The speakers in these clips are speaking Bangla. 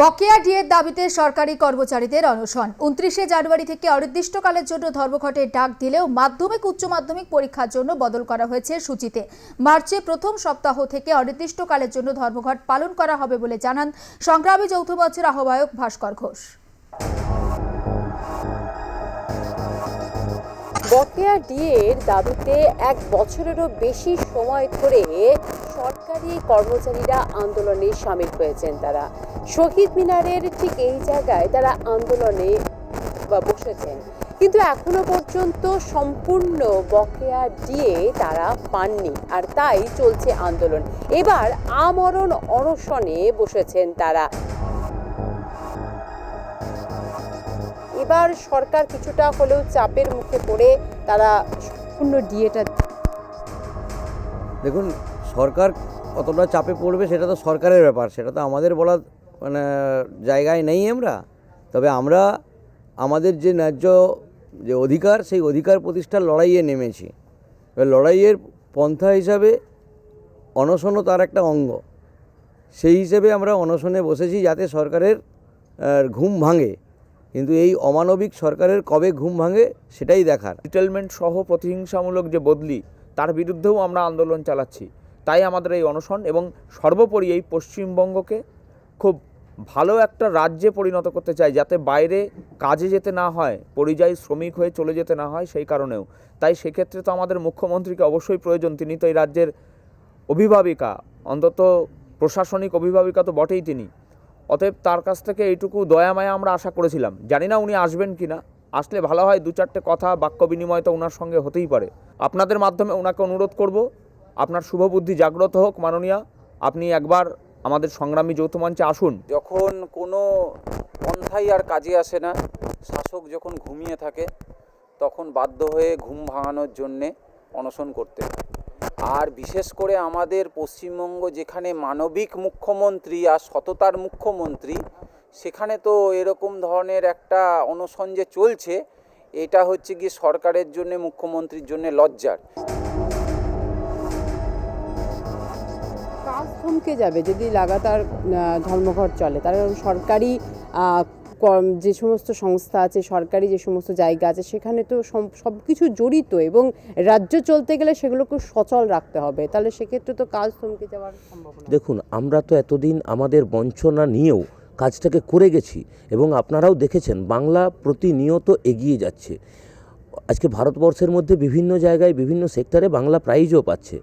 বকেয়া ডিএর দাবিতে সরকারি কর্মচারীদের অনশন। উনত্রিশে জানুয়ারি থেকে অনির্দিষ্টকালের জন্য ধর্মঘটে ডাক দিলেও মাধ্যমিক, উচ্চ মাধ্যমিক পরীক্ষার জন্য বদল করা হয়েছে সূচিতে। মার্চে প্রথম সপ্তাহ থেকে অনির্দিষ্টকালের জন্য ধর্মঘট পালন করা হবে বলে জানান সংগ্রামী যৌথ মঞ্চের আহ্বায়ক ভাস্কর ঘোষ। বকেয়া ডিএর দাবিতে এক বছরেরও বেশি সময় ধরে সরকারি কর্মচারীরা আন্দোলনে সামিল হয়েছেন তারা। শহীদ মিনারের ঠিক এই জায়গায় তারা আন্দোলনে বসেছেন। কিন্তু এখনও পর্যন্ত সম্পূর্ণ বকেয়া ডিএ তারা পাননি আর তাই চলছে আন্দোলন। এবার আমরণ অনশনে বসেছেন তারা। এবার সরকার কিছুটা হলেও চাপের মুখে পড়ে তারা সম্পূর্ণ ডিএটা দেখুন, সরকার কতটা চাপে পড়বে সেটা তো সরকারের ব্যাপার, সেটা তো আমাদের বলার মানে জায়গায় নেই আমরা। তবে আমরা, আমাদের যে ন্যায্য যে অধিকার, সেই অধিকার প্রতিষ্ঠার লড়াইয়ে নেমেছি। এবার লড়াইয়ের পন্থা হিসাবে অনশনও তার একটা অঙ্গ। সেই হিসেবে আমরা অনশনে বসেছি যাতে সরকারের ঘুম ভাঙে। কিন্তু এই অমানবিক সরকারের কবে ঘুম ভাঙে সেটাই দেখার। সেটেলমেন্ট সহ প্রতিহিংসামূলক যে বদলি, তার বিরুদ্ধেও আমরা আন্দোলন চালাচ্ছি। তাই আমাদের এই অনশন এবং সর্বোপরি এই পশ্চিমবঙ্গকে খুব ভালো একটা রাজ্যে পরিণত করতে চাই, যাতে বাইরে কাজে যেতে না হয়, পরিযায়ী শ্রমিক হয়ে চলে যেতে না হয় সেই কারণেও। তাই সেক্ষেত্রে তো আমাদের মুখ্যমন্ত্রীকে অবশ্যই প্রয়োজন। তিনি তো এই রাজ্যের অভিভাবিকা, অন্তত প্রশাসনিক অভিভাবিকা তো বটেই তিনি। অতএব তার কাছ থেকে এইটুকু দয়া, মায়া আমরা আশা করেছিলাম। জানি না উনি আসবেন কি না। আসলে ভালো হয় দু চারটে কথা, বাক্য বিনিময় তো ওনার সঙ্গে হতেই পারে। আপনাদের মাধ্যমে ওনাকে অনুরোধ করব, আপনার শুভবুদ্ধি জাগ্রত হোক, মাননীয়া। আপনি একবার আমাদের সংগ্রামী যৌথ মঞ্চে আসুন। যখন কোনো পন্থাই আর কাজে আসে না, শাসক যখন ঘুমিয়ে থাকে, তখন বাধ্য হয়ে ঘুম ভাঙানোর জন্যে অনশন করতে হয়। আর বিশেষ করে আমাদের পশ্চিমবঙ্গ যেখানে মানবিক মুখ্যমন্ত্রী আর সততার মুখ্যমন্ত্রী, সেখানে তো এরকম ধরনের একটা অনশন যে চলছে, এটা হচ্ছে গিয়ে সরকারের জন্য, মুখ্যমন্ত্রীর জন্য লজ্জার। কাজ থমকে যাবে যদি লাগাতার ধর্মঘট চলে। তার সরকারি যে সমস্ত সংস্থা আছে, সরকারি যে সমস্ত জায়গা আছে, সেখানে তো সব কিছু জড়িত এবং রাজ্য চলতে গেলে সেগুলোকে সচল রাখতে হবে। তাহলে সেক্ষেত্রে তো কাজ থমকে যাওয়ার দেখুন, আমরা তো এতদিন আমাদের বঞ্চনা নিয়েও কাজটাকে করে গেছি এবং আপনারাও দেখেছেন, বাংলা প্রতিনিয়ত এগিয়ে যাচ্ছে। আজকে ভারতবর্ষের মধ্যে বিভিন্ন জায়গায়, বিভিন্ন সেক্টরে বাংলা প্রাইজও পাচ্ছে।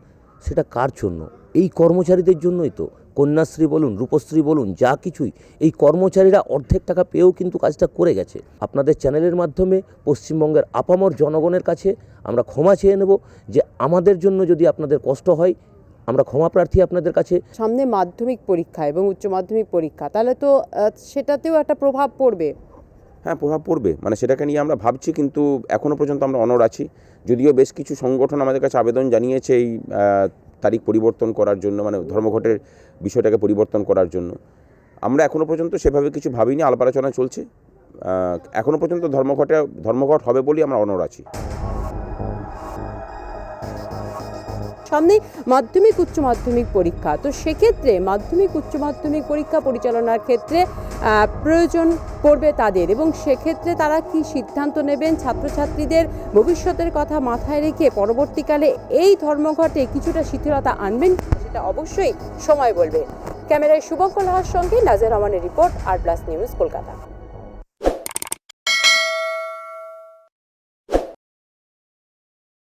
সেটা কার জন্য? এই কর্মচারীদের জন্যই তো। কন্যাশ্রী বলুন রূপশ্রী বলুন যা কিছুই এই কর্মচারীরা অর্ধেক টাকা পেয়েও কিন্তু কাজটা করে গেছে। আপনাদের চ্যানেলের মাধ্যমে পশ্চিমবঙ্গের আপামর জনগণের কাছে আমরা ক্ষমা চেয়ে নেব যে আমাদের জন্য যদি আপনাদের কষ্ট হয় আমরা ক্ষমা প্রার্থী আপনাদের কাছে। সামনে মাধ্যমিক পরীক্ষা এবং উচ্চ মাধ্যমিক পরীক্ষা তাহলে তো সেটাতেও একটা প্রভাব পড়বে। হ্যাঁ প্রভাব পড়বে মানে সেটাকে নিয়ে আমরা ভাবছি কিন্তু এখনও পর্যন্ত আমরা অনড় আছি। যদিও বেশ কিছু সংগঠন আমাদের কাছে আবেদন জানিয়েছে এই তারিখ পরিবর্তন করার জন্য মানে ধর্মঘটের বিষয়টাকে পরিবর্তন করার জন্য। আমরা এখনও পর্যন্ত সেভাবে কিছু ভাবিনি, আলাপ আলোচনা চলছে। এখনও পর্যন্ত ধর্মঘটে, ধর্মঘট হবে বলেই আমরা অনর আছি। সামনে মাধ্যমিক, উচ্চ মাধ্যমিক পরীক্ষা। তো সেক্ষেত্রে মাধ্যমিক, উচ্চ মাধ্যমিক পরীক্ষা পরিচালনার ক্ষেত্রে প্রয়োজন পড়বে তাদের এবং সেক্ষেত্রে তারা কি সিদ্ধান্ত নেবেন ছাত্রছাত্রীদের? ভবিষ্যতের কথা মাথায় রেখে পরবর্তীকালে এই ধর্মঘটে কিছুটা শিথিলতা আনবেন, সেটা অবশ্যই সময় বলবে। ক্যামেরায় শুভঙ্কর লাহার সঙ্গে নাজের রহমানের report, R plus news Kolkata.